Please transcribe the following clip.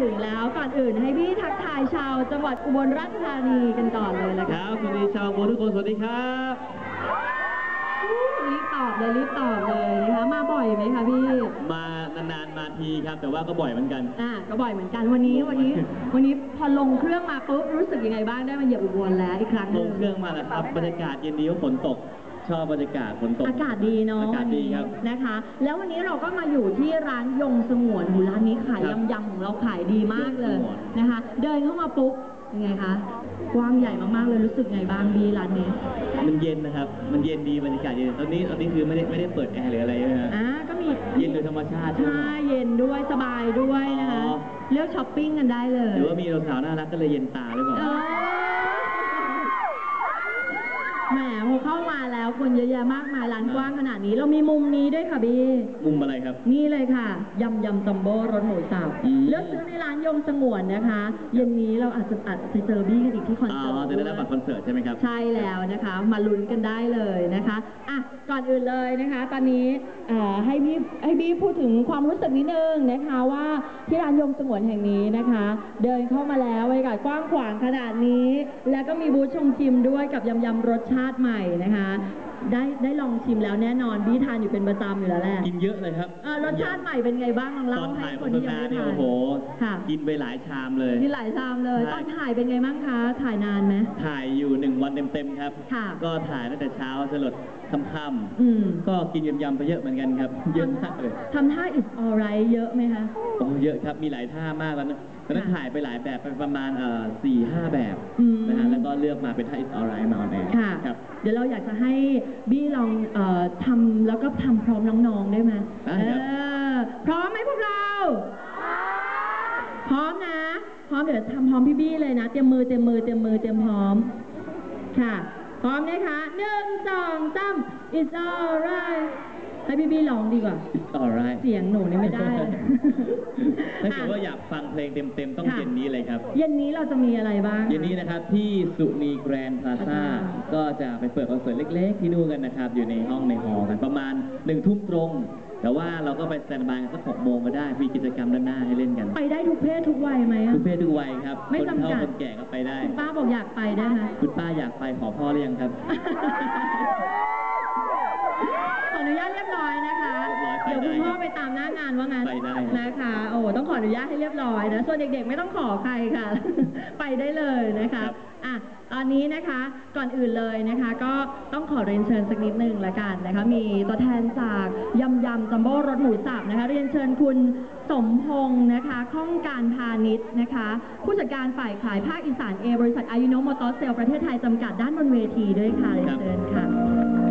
ถึงแล้วก่อนอื่นให้พี่ทักทายชาว จังหวัดอุบลราชธานีกันก่อนเลยละคกันรับสวัสดีชาวโบทุกคนสวัสดีครับรีบตอบเลยรีบตอบเลยนะคะมาบ่อยไหมคะพี่มานานๆมาทีครับ แต่ว่าก็บ่อยเหมือนกัน อ่าก็บ่อยเหมือนกันวันนี้วันนี้ วันนี้พอลงเครื่องมาปุ๊บรู้สึกยังไงบ้างได้มาเหยียบอุบลแล้วอีกครั้งหลนึ่งเครื่องมาแล้วครับบรรยากาศเย็นดีว่าฝนตก ชอบบรรยากาศฝนตก อากาศดีเนาะอากาศดีครับ วันนี้นะคะ แล้ววันนี้เราก็มาอยู่ที่ร้านยงสงวนหูร้านนี้ขายครับยำๆของเราขายดีมากเลยยงสงวน นะคะ เดินเข้ามาปุ๊บยังไงคะกว้างใหญ่มากๆเลยรู้สึกไงบ้างดีร้านนี้มันเย็นนะครับ มันเย็นดีบรรยากาศเย็น ตอนนี้ตอนนี้คือไม่ได้ไม่ได้เปิดแอร์หรืออะไรนะฮะอ่าก็มีเย็นโดยธรรมชาติใช่ไหมใช่เย็นด้วยสบายด้วยนะคะอ๋อ เลือกช้อปปิ้งกันได้เลย หรือว่ามีสาวๆน่ารักก็เลยเย็นตาหรือเปล่า เออ แหมพอเข้ามาแล้วคนเยอะแยะมากมายร้านกว้างขนาดนี้ เรามีมุมนี้ด้วยค่ะบี้มุมอะไรครับ นี่เลยค่ะยำยำจัมโบ้รสหมูสับอืม เลือกซื้อในร้านยงสงวนนะคะเย็นนี้เราอาจจะอาจไปเจอบี้กันอีกที่คอนอ๋เสิร์อตจะได้รับบัตรคอนเสิร์ตใช่ไหมครับ ใช่แล้วนะคะ มาลุ้นกันได้เลยนะคะอะก่อนอื่นเลยนะคะ ตอนนี้เอ่อให้พี่ให้บี้พูดถึงความรู้สึกนิดนึงนะคะว่าที่ร้านยงสงวนแห่งนี้นะคะ เดินเข้ามาแล้วบรรยากาศกว้างขวางขนาดนี้ แล้วก็มีบูธชมชิมด้วยกับยำยำรสชาติใหม่นะคะได้ได้ลองชิมแล้วแน่นอนบี้ทานอยู่เป็นประจำอยู่แล้วแหละกินเยอะเลยครับเออรสชาติใหม่เป็นไงบ้างลองตเล่าอนให้ถ่ายคโฆนษที่ยังณาไม่เนี่ยทาน โอ้โห ค่ะ กินไปหลายชามเลย มีหลายชามเลย ใช่ ตอนถ่ายเป็นไงบ้างคะ ถ่ายนานไหม ถ่ายอยู่หนึ่งวันเต็มๆครับ ค่ะ ก็ถ่ายตั้งแต่เช้าจรดค่ำอืมๆก็กินยำๆไปเยอะเหมือนกันครับ เยอะมากเลยทำท่า is alright เยอะไหมคะ โอ้เยอะครับมีหลายท่ามากแล้วนะตอนนั้นค่ะถ่ายไปหลายแบบไปประมาณเอ่อสี่ห้าแบบอืม นะฮะแล้วก็เลือกมาเป็นท่า is alright มาออนแอร์ค่ะ ครับ เดี๋ยวเราอยากจะให้บี้ลองเออทำแล้วก็ทำพร้อมน้องๆได้ไหมได้เอครับ อพร้อมไหมพวกเรา พร้อมนะ พร้อมเดี๋ยวทำพร้อมพี่บี้เลยนะ เตรียมมือเตรียมมือเตรียมมือเตรียมพร้อม ค่ะ พร้อมนะคะหนึ่งสองสาม it's alright ให้พี่บี้ลองดีกว่า is alright เสียงหนูนี่ไม่ได้ ถ้าเกิดว่าอยากฟังเพลงเต็มๆ ต้องค่ะ เย็นนี้เลยครับ เย็นนี้เราจะมีอะไรบ้างคะเย็นนี้นะครับที่สุนีแกรนด์พลาซ่าอ่าก็จะไปเปิดคอนเสิร์ตเล็กๆ ที่นู่นกันนะครับ อยู่ในห้องในหอกันประมาณหนึ่งทุ่มตรง แต่ว่าเราก็ไปสแตนบายกันสักหกโมงก็ได้ มีกิจกรรมด้านหน้าให้เล่นกัน ไปได้ทุกเพศทุกวัยไหมอะ ทุกเพศทุกวัยครับ ไม่คนจำกัเฒ่าดคนแก่ก็ไปได้ คุณป้าบอกอยากไปได้ไหม คุณป้าอยากไปขอพ่อหรือยังครับขออ นุญาตเรียบร้อยนะคะเรีเดี๋ยยวบร้อยคุณพ่อไปตามหน้างานว่างั้นไปได้นะคะโอ้ต้องขออนุญาตให้เรียบร้อยนะส่วนเด็กๆไม่ต้องขอใครค่ะ ไปได้เลยนะคะอะตอนนี้นะคะก่อนอื่นเลยนะคะ ก็ต้องขอเรียนเชิญสักนิดนึงละกันนะคะ มีตัวแทนจากยำยำจัมโบ้รสหมูสับนะคะ เรียนเชิญคุณสมพงศ์นะคะข้องการพาณิชย์นะคะ ผู้จัดการฝ่ายขายภาคอีสานเอบริษัทอายุโนมอเตอร์เซลประเทศไทยจำกัดด้านบนเวทีด้วยค่ะเรียนเชิญค่ะ